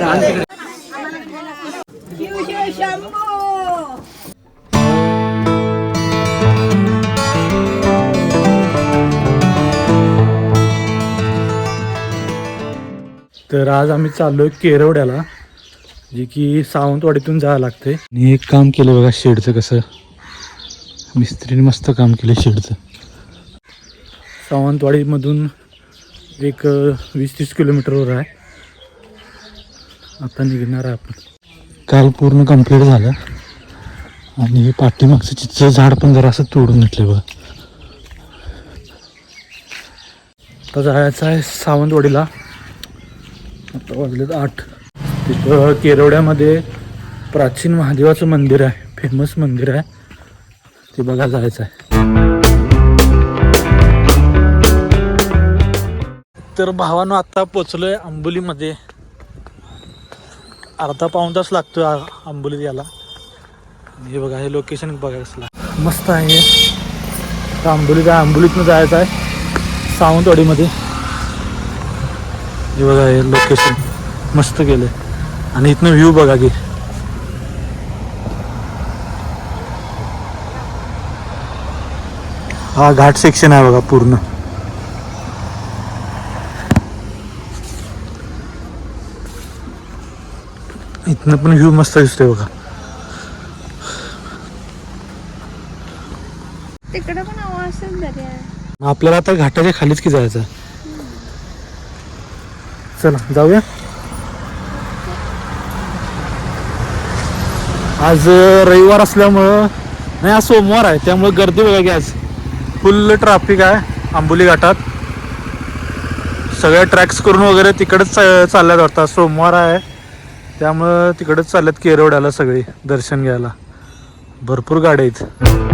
तर आज आम्ही चाललोय केरवड्याला जे की सावंतवाडीतून जावं लागते आणि एक काम केलं बघा शेडचं कसं. मिस्त्रीने मस्त काम केलं शेडचं. सावंतवाडीमधून एक वीस तीस किलोमीटरवर आहे. आता निघणार आहे आपण. काल पूर्ण कंप्लीट झालं. आणि हे पाठीमागचं चिचं झाड पण जरा असं तोडून घेतलं बघा. आता जायचं आहे सावंतवाडीला. आता वाजलेत आठ. तिथं केरवड्यामध्ये प्राचीन महादेवाचं मंदिर आहे. फेमस मंदिर आहे. ते बघा जायचं आहे. तर भावानं आता पोचलोय आंबोलीमध्ये. अर्धा पाऊण तास लागतो आंबोलीत याला हे बघा हे लोकेशन बघायला मस्त आहे. हे. आता आंबोलीत आहे. आंबोलीतनं जायचं आहे. सावंतवाडीमध्ये. हे बघा हे लोकेशन मस्त केलं आणि इथनं व्ह्यू बघा की. हा घाट सेक्शन आहे बघा पूर्ण. इथनं पण व्ह्यू मस्त दिसतोय बघा तिकडे पण मग आपल्याला आता घाटाच्या खालीच की जायचं. चला जाऊया. आज रविवार असल्यामुळं नाही आज सोमवार आहे त्यामुळे गर्दी बघा की आज. फुल ट्रॅफिक आहे आंबोली घाटात. सगळ्या ट्रॅक्स करून वगैरे तिकडच चा- चालल्यात वाटतं. सोमवार आहे. त्यामुळं तिकडंच चालत केरवड्याला सगळी दर्शन घ्यायला. भरपूर गाड्या आहेत.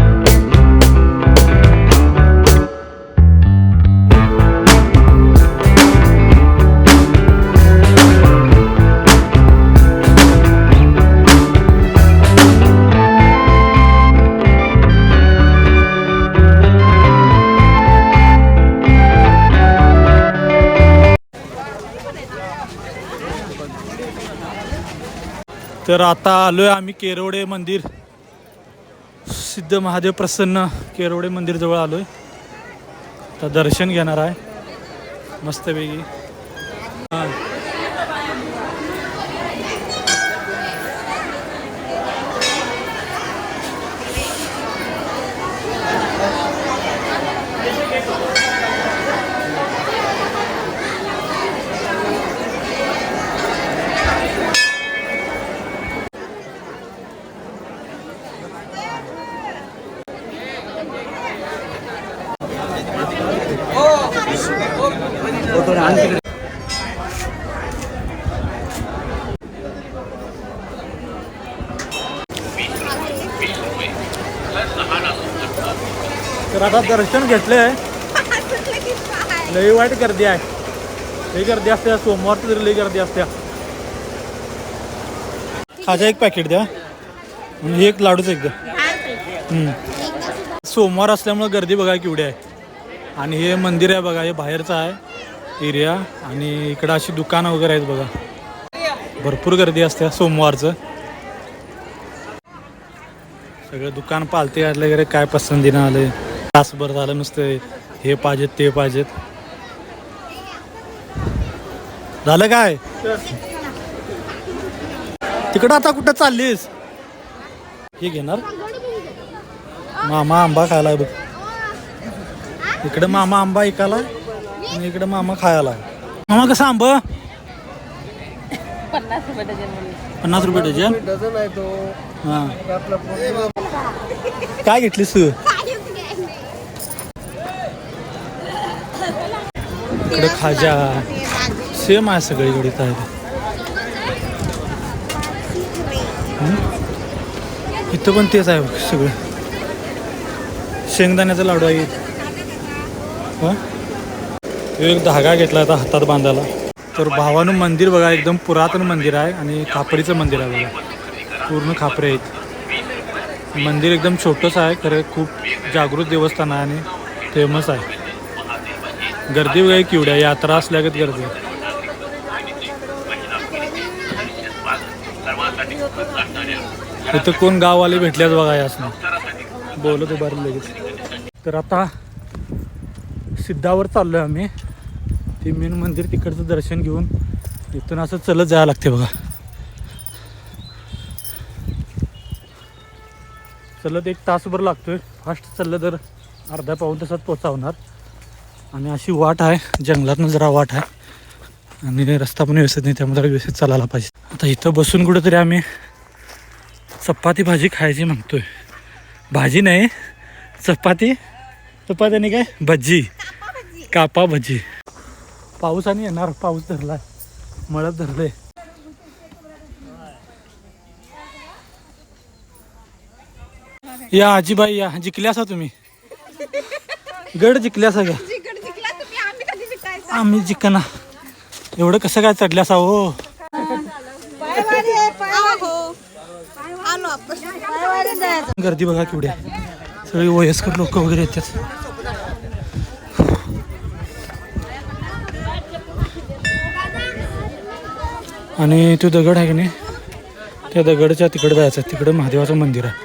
तर आता आलोय आम्ही केरवडे मंदिर. सिद्ध महादेव प्रसन्न केरवडे मंदिर जवळ आलोय. आता दर्शन घेणार आहे. मस्तपैकी हा. तर आता दर्शन घेतलंय. लई वाईट गर्दी आहे. लई गर्दी असते सोमवार तरी लई गर्दी असते. खाजा एक पॅकेट द्या. म्हणजे एक लाडूच एक द्या. हम्म. सोमवार असल्यामुळे गर्दी बघा केवढी आहे. आणि हे मंदिर आहे बघा हे बाहेरचं आहे. एरिया आणि इकडं अशी दुकानं वगैरे आहेत बघा. भरपूर गर्दी असते सोमवारचं. सगळं दुकान पालते आले वगैरे काय पसंतीनं आले. तासभर झालं नुसतं हे पाहिजेत ते पाहिजेत. झालं काय? तिकडं आता कुठं चाललीस? हे घेणार? मामा आंबा खायला बघ. इकडं मामा आंबा ऐकायला? आणि इकडं मामा खायला मामा कसं आंबा? पन्नास रुपये डझन पन्नास रुपये डझन? डझन आहे तो. हां. काय घेतलीस तू? इकडे खाजा. सेम आहे सगळीकडे काय? इथं पण तेच आहे सगळं. शेंगदाण्याचा लाडू आहे. हं? एक धागा घेतला आता हातात बांधायला. तर भावानं मंदिर बघा एकदम पुरातन मंदिर आहे आणि खापरीचं मंदिर आहे बघा. पूर्ण खापरे आहेत. मंदिर एकदम छोटंच आहे खरं खूप जागृत देवस्थान आहे आणि फेमस आहे. गर्दी वगैरे किवड्या यात्रा असल्यागत गर्दी. आहे. इथं कोण गाववाले भेटल्याच बघा यासनं. बोलत उभारलं लगेच. तर आता सिद्धावर चाललो आहे आम्ही. ते मेन मंदिर तिकडचं दर्शन घेऊन इथून असं चलत जायला लागते बघा. चलत एक तासभर लागतोय. फास्ट चाललं तर अर्धा पाऊन तासात पोचावणार आणि अशी वाट आहे. जंगलातनं जरा वाट आहे. आणि रस्ता पण व्यवस्थित नाही त्यामुळे जरा व्यवस्थित चालायला पाहिजे. आता इथं बसून कुठंतरी आम्ही चपाती भाजी खायची म्हणतोय. भाजी नाही चपाती. चपाती आणि काय? भजी कापा भजी पावसाने येणार पाऊस धरला मळत धरले या आजीबाई या. जिंकल्या असा तुम्ही? गड जिंकल्या असा का आम्ही जिंकना एवढं कसं काय चढल्या असा हो गर्दी बघा केवढ्या सगळी वयस्कर लोक वगैरे येतात. आणि तो दगड आहे की नाही? त्या दगडच्या तिकडे जायचं आहे. तिकडे महादेवाचं मंदिर आहे.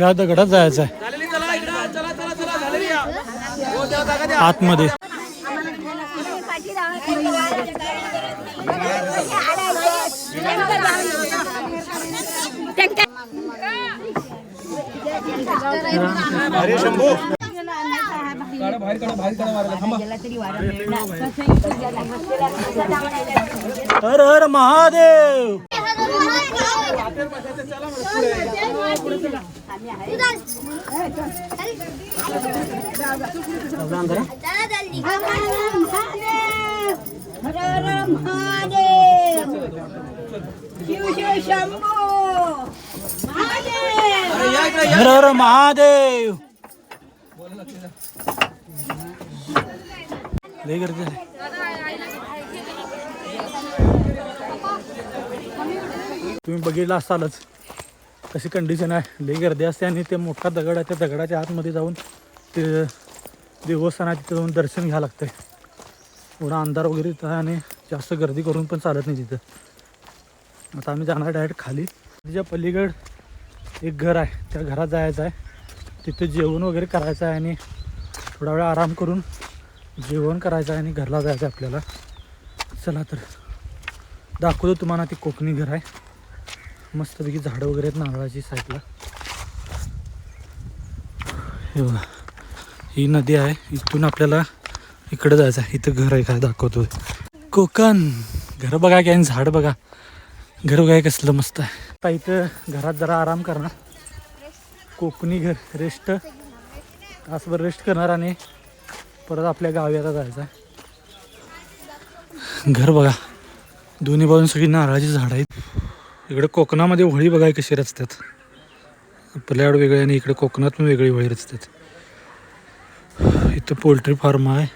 या दगडात जायचं आहे. आतमध्ये. हर हर महादेव. हर हर महादेव. लय गर्दी तुम्ही बघितला असालच कशी कंडिशन आहे. लई गर्दी असते आणि ते मोठा दगड आहे त्या दगडाच्या आतमध्ये जाऊन ते देवस्थानात तिथं जाऊन दर्शन घ्यावं लागतं एवढा अंधार वगैरे तिथं आहे आणि जास्त गर्दी करून पण चालत नाही तिथं. आता आम्ही जाणार डायरेक्ट खाली. तिच्या पलीकड एक घर आहे त्या घरात जायचं आहे. तिथं जेवण वगैरे करायचं आहे आणि थोडा वेळ आराम करून जेवण करायचं आहे आणि घरला जायचं आहे आपल्याला. चला तर दाखवतो तुम्हाला ती कोकणी घर आहे. मस्तपैकी झाडं वगैरे आहेत नारळाची साईडला. हे बघा ही नदी आहे. इथून आपल्याला इकडं जायचं आहे. इथं घर आहे काय दाखवतो कोकण! घर बघा की आणि झाड बघा. घर बघा कसलं मस्त आहे. आता इथं घरात जरा आराम करणार. कोकणी घर. रेस्ट तासभर रेस्ट करणार आणि परत आपल्या गावी आता जायचं आहे. घर बघा. दोन्ही बाजून सगळी नारळाची झाडं आहेत. इकडे कोकणामध्ये होळी बघा कशी रचतात. आपल्याकडे वेगळे आणि इकडे कोकणात पण वेगळी होळी रचतात. इथं पोल्ट्री फार्म आहे.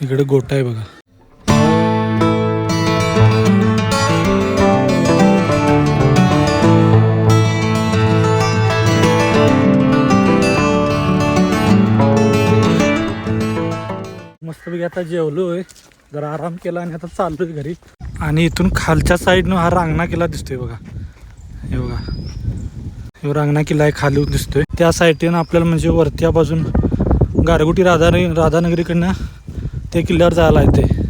इकडे गोटा आहे बघा. मस्तपैकी आता जेवलोय. जरा आराम केला आणि आता चाललोय घरी. आणि इथून खालच्या साईडनं हा रांगणा किल्ला दिसतोय बघा. हे बघा. हे रांगणा किल्ला आहे खाली दिसतोय. त्या साईडनं आपल्याला म्हणजे वरत्या बाजून गारगुटी राधा राधानगरीकडनं त्या किल्ल्यावर जायला येते